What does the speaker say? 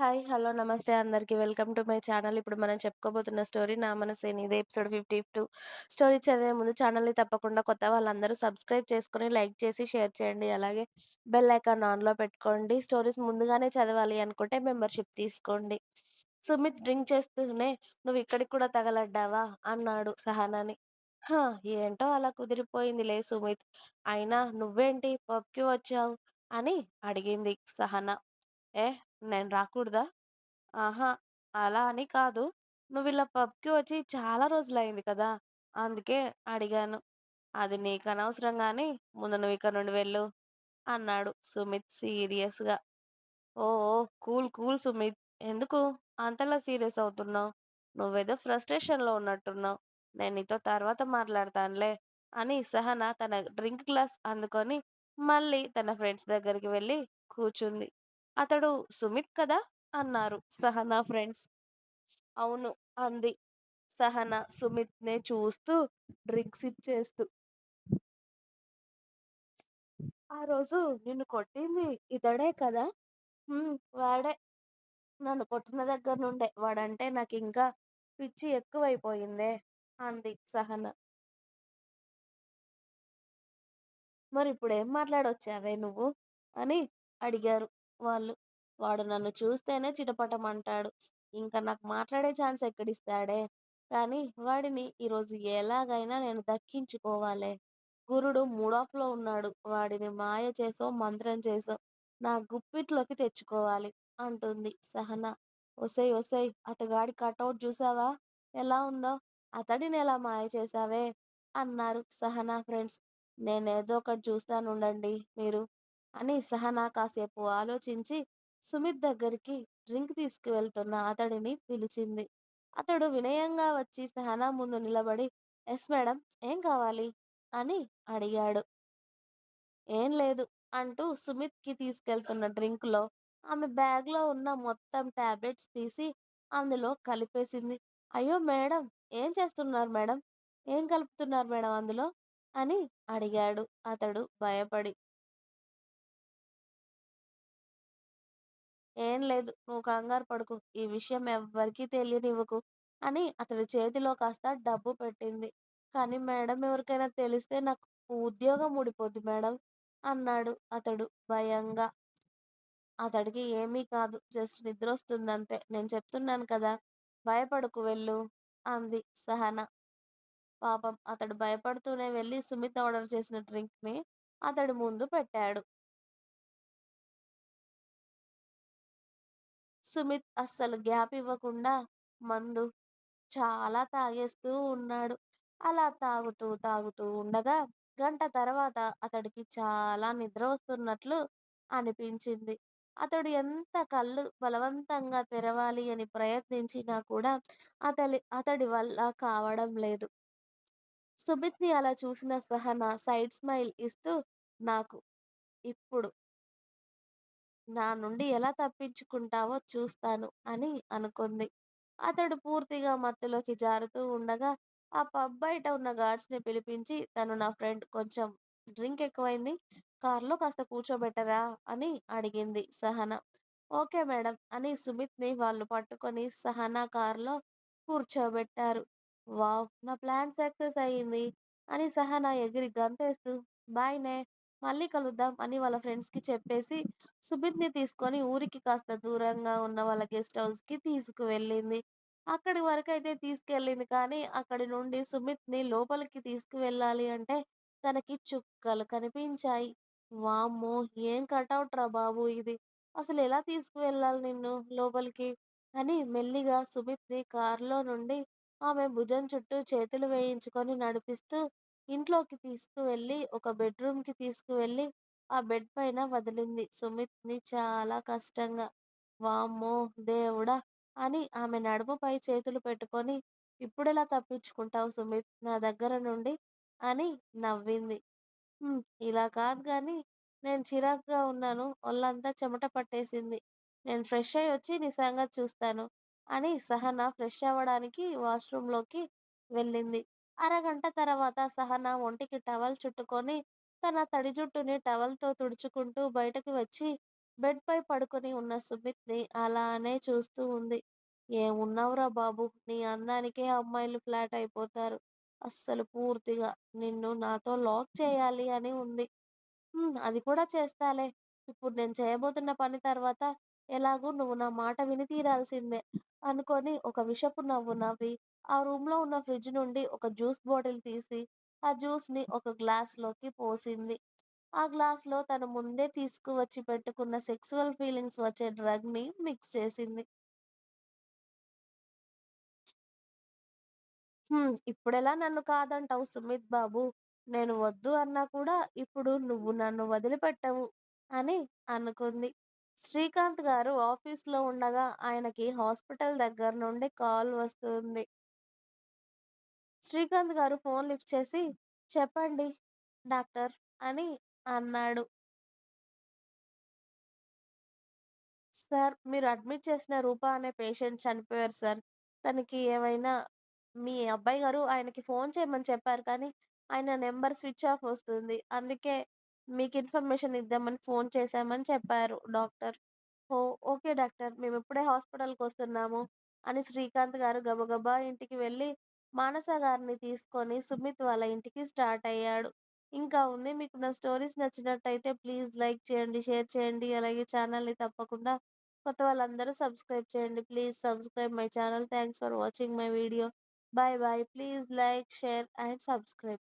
Hi. Hello. నమస్తే అందరికీ welcome to my channel. ఇప్పుడు మనం చెప్పుకోబోతున్న స్టోరీ 'నా మనసేని ఇది ఎపిసోడ్ 52. స్టోరీ చదివే ముందు ఛానల్‌ని తప్పకుండా కొత్త వాళ్ళందరూ సబ్స్క్రైబ్ చేసుకొని, లైక్ చేసి, షేర్ చేయండి. అలాగే బెల్ ఐకాన్ ఆన్‌లో పెట్టుకోండి. స్టోరీస్ ముందుగానే చదవాలి అనుకుంటే మెంబర్‌షిప్ తీసుకోండి. సుమిత్ డ్రింక్ చేస్తూనే నువ్వు ఇక్కడికి కూడా తగలడ్డావా?" అన్నాడు సహనాని. హా! ఏంటో అలా కుదిరిపోయిందిలే సుమిత్. అయినా నువ్వేంటి పబ్‌కి వచ్చావు? అని అడిగింది సహనా ఏ నేను రాకూడదా? ఆహా! అలా అని కాదు. నువ్విలా పబ్‌కి వచ్చి చాలా రోజులయింది కదా! అందుకే అడిగాను. అది నీకనవసరం గానీ, ముందు నువ్విక్కడి నుండి వెళ్ళు అన్నాడు సుమిత్ సీరియస్‌గా. ఓ ఓహ్! Cool cool Sumit. ఎందుకు అంతలా సీరియస్ అవుతున్నావు? నువ్వేదో ఫ్రస్ట్రేషన్‌లో ఉన్నట్టున్నావు. నేను నీతో తర్వాత మాట్లాడతానులే అని సహన తన డ్రింక్ గ్లాస్ అందుకొని మళ్ళీ తన ఫ్రెండ్స్ దగ్గరికి వెళ్ళి కూర్చుంది. అతడు సుమిత్ కదా! అన్నారు సహనా ఫ్రెండ్స్. అవును అంది సహన సుమిత్‌నే చూస్తూ డ్రింక్ సిప్ చేస్తూ. ఆ రోజు నిన్ను కొట్టింది ఇతడే కదా! హ్మ్. వాడే. నన్ను కొట్టిన దగ్గర నుండే వాడంటే నాకింకా పిచ్చి ఎక్కువైపోయిందే అంది సహన. మరిప్పుడేం మాట్లాడొచ్చావే నువ్వు? అని అడిగారు వాళ్ళు. వాడు నన్ను చూస్తేనే చిటపటమంటాడు. ఇంక నాకు మాట్లాడే ఛాన్స్ ఎక్కడిస్తాడే? కానీ వాడిని ఈరోజు ఎలాగైనా నేను దక్కించుకోవాలే. గురుడు మూడాఫ్‌లో ఉన్నాడు. వాడిని మాయ చేసో, మంత్రం చేసో నా గుప్పిట్లోకి తెచ్చుకోవాలి అంటుంది సహన. ఒసేయ్! ఒసేయ్! అతగాడి కటౌట్ చూసావా ఎలా ఉందో? అతడినెలా మాయ చేశావే? అన్నారు సహనా ఫ్రెండ్స్. నేనేదో ఒకటి చూస్తానుండండి మీరు అని సహనా కాసేపు ఆలోచించి సుమిత్ దగ్గరికి డ్రింక్ తీసుకువెళ్తున్న అతడిని పిలిచింది. అతడు వినయంగా వచ్చి సహనా ముందు నిలబడి ఎస్ మేడం ఏం కావాలి? అని అడిగాడు. ఏం లేదు అంటూ సుమిత్‌కి తీసుకెళ్తున్న డ్రింక్లో ఆమె బ్యాగ్‌లో ఉన్న మొత్తం ట్యాబ్లెట్స్ తీసి అందులో కలిపేసింది. అయ్యో! మేడం ఏం చేస్తున్నారు మేడం? ఏం కలుపుతున్నారు మేడం అందులో? అని అడిగాడు అతడు భయపడి. ఏం లేదు. నువ్వు కంగారు పడకు. ఈ విషయం ఎవ్వరికీ తెలియనివ్వకు అని అతడి చేతిలో కాస్త డబ్బు పెట్టింది. కానీ మేడం ఎవరికైనా తెలిస్తే నాకు ఉద్యోగం ఊడిపోద్ది మేడం అన్నాడు అతడు భయంగా. అతడికి ఏమీ కాదు. జస్ట్ నిద్ర వస్తుందంతే నేను చెప్తున్నాను కదా! భయపడకు వెళ్ళు అంది సహన. పాపం అతడు భయపడుతూనే వెళ్ళి సుమిత్ ఆర్డర్ చేసిన డ్రింక్‌ని అతడి ముందు పెట్టాడు. సుమిత్ అస్సలు గ్యాప్ ఇవ్వకుండా మందు చాలా తాగేస్తూ ఉన్నాడు. అలా తాగుతూ, తాగుతూ ఉండగా గంట తర్వాత అతడికి చాలా నిద్ర వస్తున్నట్లు అనిపించింది. అతడు ఎంత కళ్ళు బలవంతంగా తెరవాలి అని ప్రయత్నించినా కూడా అతడి అతడి వల్ల కావడం లేదు. సుమిత్‌ని అలా చూసిన సహన సైడ్ స్మైల్ ఇస్తూ నాకు ఇప్పుడు నా నుండి ఎలా తప్పించుకుంటావో చూస్తాను అని అనుకుంది. అతడు పూర్తిగా మత్తులోకి జారుతూ ఉండగా ఆ పబ్ బయట ఉన్న గార్డ్స్‌ని పిలిపించి తను నా ఫ్రెండ్ కొంచెం డ్రింక్ ఎక్కువైంది. కార్‌లో కాస్త కూర్చోబెట్టరా అని అడిగింది సహన. ఓకే మేడం అని సుమిత్‌ని వాళ్ళు పట్టుకొని సహనా కార్‌లో కూర్చోబెట్టారు. వావ్! నా ప్లాన్ సక్సెస్ అయింది అని సహన ఎగిరి గంతేస్తూ బాయ్‌నే మళ్ళీ కలుద్దాం అని వాళ్ళ ఫ్రెండ్స్‌కి చెప్పేసి సుమిత్‌ని తీసుకొని ఊరికి కాస్త దూరంగా ఉన్న వాళ్ళ గెస్ట్ హౌస్‌కి తీసుకువెళ్ళింది. అక్కడి వరకైతే తీసుకెళ్ళింది కానీ అక్కడి నుండి సుమిత్‌ని లోపలికి తీసుకువెళ్ళాలి అంటే తనకి చుక్కలు కనిపించాయి. వామ్మో! ఏం కటౌట్‌రా బాబు ఇది. అసలు ఎలా తీసుకువెళ్ళాలి నిన్ను లోపలికి? అని మెల్లిగా సుమిత్‌ని కార్‌లో నుండి ఆమె భుజం చుట్టూ చేతులు వేయించుకొని నడిపిస్తూ ఇంట్లోకి తీసుకువెళ్ళి ఒక బెడ్‌రూమ్‌కి తీసుకువెళ్ళి ఆ బెడ్ పైన వదిలింది సుమిత్‌ని చాలా కష్టంగా. వామ్మో! దేవుడా! అని ఆమె నడుముపై చేతులు పెట్టుకొని ఇప్పుడెలా తప్పించుకుంటావు సుమిత్ నా దగ్గర నుండి? అని నవ్వింది. ఇలా కాదు కానీ నేను చిరాకుగా ఉన్నాను. ఒళ్ళంతా చెమట పట్టేసింది. నేను ఫ్రెష్ అయ్యి వచ్చి నీ సంగతి చూస్తాను అని సహన ఫ్రెష్ అవ్వడానికి వాష్‌రూమ్‌లోకి వెళ్ళింది. అరగంట తర్వాత సహనా ఒంటికి టవల్ చుట్టుకొని తన తడి జుట్టుని టవల్‌తో తుడుచుకుంటూ బయటకు వచ్చి బెడ్‌పై పడుకొని ఉన్న సుమిత్‌ని అలానే చూస్తూ ఉంది. "ఏమున్నావురా బాబు! నీ అందానికే అమ్మాయిలు ఫ్లాట్ అయిపోతారు. అస్సలు పూర్తిగా నిన్ను నాతో లాక్ చేయాలి" అని ఉంది. అది కూడా చేస్తాలే. ఇప్పుడు నేను చేయబోతున్న పని తర్వాత ఎలాగూ నువ్వు నా మాట విని తీరాల్సిందే" అనుకొని ఒక విషపు నవ్వు నవ్వి ఆ రూమ్‌లో ఉన్న ఫ్రిడ్జ్ నుండి ఒక జ్యూస్ బాటిల్ తీసి ఆ జ్యూస్‌ని ఒక గ్లాస్‌లోకి పోసింది. ఆ గ్లాస్‌లో తను ముందే తీసుకువచ్చి పెట్టుకున్న సెక్సువల్ ఫీలింగ్స్ వచ్చే డ్రగ్‌ని మిక్స్ చేసింది. హ్మ్. ఇప్పుడెలా నన్ను కాదంటావు సుమిత్ బాబు? నేను వద్దు అన్నా కూడా ఇప్పుడు నువ్వు నన్ను వదిలిపెట్టవు అని అనుకుంది. శ్రీకాంత్ గారు ఆఫీస్‌లో ఉండగా ఆయనకి హాస్పిటల్ దగ్గర నుండి కాల్ వస్తుంది. శ్రీకాంత్ గారు ఫోన్ లిఫ్ట్ చేసి "చెప్పండి డాక్టర్" అని అన్నాడు. సార్ మీరు అడ్మిట్ చేసిన రూప అనే పేషెంట్ చనిపోయారు సార్. తనకి ఏమైనా మీ అబ్బాయి గారు ఆయనకి ఫోన్ చేయమని చెప్పారు కానీ, ఆయన నెంబర్ స్విచ్ ఆఫ్ వస్తుంది. అందుకే మీకు ఇన్ఫర్మేషన్ ఇద్దామని ఫోన్ చేశామని చెప్పారు డాక్టర్. ఓ ఓకే డాక్టర్. మేము ఇప్పుడే హాస్పిటల్కి వస్తున్నాము అని శ్రీకాంత్ గారు గబగబా ఇంటికి వెళ్ళి మానస గారిని తీసుకొని సుమిత్ వాళ్ళ ఇంటికి స్టార్ట్ అయ్యాడు. ఇంకా ఉంది. మీకు నా స్టోరీస్ నచ్చినట్టయితే ప్లీజ్ లైక్ చేయండి, షేర్ చేయండి. అలాగే ఛానల్‌ని తప్పకుండా కొత్త వాళ్ళందరూ సబ్స్క్రైబ్ చేయండి. Please subscribe my channel. Thanks for watching my video. Bye bye please like, share and subscribe.